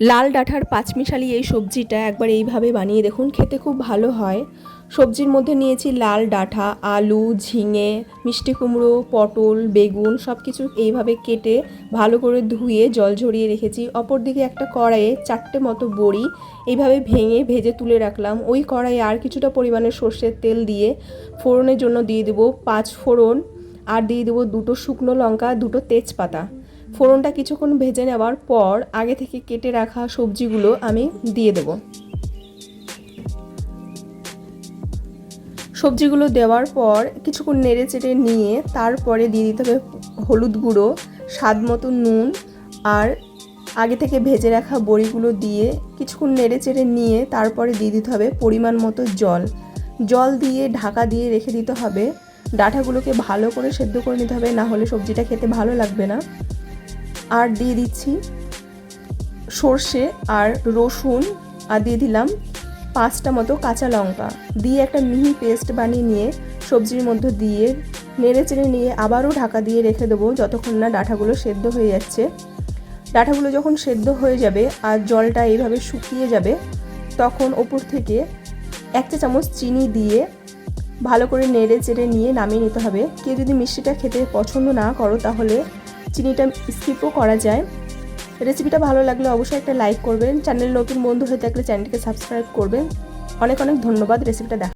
লাল ডাঁটার পাঁচমিশালি এই সবজিটা একবার এইভাবে বানিয়ে দেখুন, খেতে খুব ভালো হয়। সবজির মধ্যে নিয়েছি লাল ডাঁটা আলু, ঝিঙে, মিষ্টি কুমড়ো, পটল, বেগুন সব কিছু এইভাবে কেটে ভালো করে ধুয়ে জল ঝরিয়ে রেখেছি। অপরদিকে একটা কড়াইয়ে চারটে মতো বড়ি এইভাবে ভেঙে ভেজে তুলে রাখলাম। ওই কড়াইয়ে আর কিছুটা পরিমাণে সর্ষের তেল দিয়ে ফোড়নের জন্য দিয়ে দেবো পাঁচ ফোড়ন, আর দিয়ে দেবো দুটো শুকনো লঙ্কা, দুটো তেজপাতা। ফোড়নটা কিছুক্ষণ ভেজে নেওয়ার পর আগে থেকে কেটে রাখা সবজিগুলো আমি দিয়ে দেব। সবজিগুলো দেওয়ার পর কিছুক্ষণ নেড়ে চেড়ে নিয়ে তারপরে দিয়ে দিতে হবে হলুদ গুঁড়ো, স্বাদ মতো নুন আর আগে থেকে ভেজে রাখা বড়িগুলো দিয়ে কিছুক্ষণ নেড়ে চেড়ে নিয়ে তারপরে দিয়ে দিতে হবে পরিমাণ মতো জল। জল দিয়ে ঢাকা দিয়ে রেখে দিতে হবে। ডাঁটাগুলোকে ভালো করে সেদ্ধ করে নিতে হবে, না হলে সবজিটা খেতে ভালো লাগবে না। আর দিয়ে দিচ্ছি সর্ষে আর রসুন আর দিয়ে দিলাম পাঁচটা মতো কাঁচা লঙ্কা। দিয়ে একটা মিহি পেস্ট বানিয়ে নিয়ে সবজির মধ্যে দিয়ে নেড়ে চেড়ে নিয়ে আবারও ঢাকা দিয়ে রেখে দেবো যতক্ষণ না ডাঁটাগুলো সেদ্ধ হয়ে যাচ্ছে। ডাঁটাগুলো যখন সেদ্ধ হয়ে যাবে আর জলটা এইভাবে শুকিয়ে যাবে, তখন ওপর থেকে এক চা চামচ চিনি দিয়ে ভালো করে নেড়ে চেড়ে নিয়ে নামিয়ে নিতে হবে। কেউ যদি মিষ্টিটা খেতে পছন্দ না করো তাহলে চিনিটা স্কিপও করা যায়। রেসিপিটা ভালো লাগলে অবশ্যই একটা লাইক করবেন। চ্যানেল নতুন বন্ধু হয়ে থাকলে চ্যানেলটিকে সাবস্ক্রাইব করবেন। অনেক অনেক ধন্যবাদ রেসিপিটা দেখা